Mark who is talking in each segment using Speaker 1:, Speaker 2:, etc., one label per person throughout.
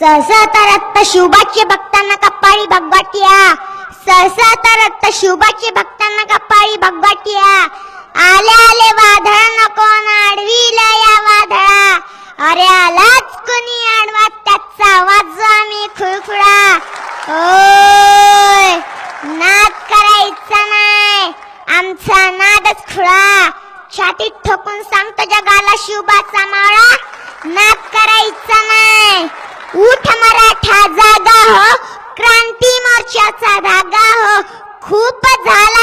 Speaker 1: सहसा रक्त शिवबाचे भक्तांना कपाळी भगवाटिया. सहसा रक्त शिवबाचे भक्तांना कपाळी भगवाटिया. आले आले वादळ नको आडवीला या वादळा. अरे आलाच कोणी आडवा त्याचा आवाज जो आम्ही खुळखुळा. ओय नाद करायचा नाही. आमचा नादच खुळा. छातीत ठोकून सांगतो जगाला शिवबाचा माळा. नाद करायचा नाही. उठ मराठा जागा हो. क्रांती मोर्चाचा धागा हो. खूप झाला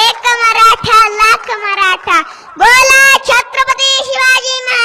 Speaker 1: एक मराठा लाख मराठा. बोला छत्रपती शिवाजी महाराज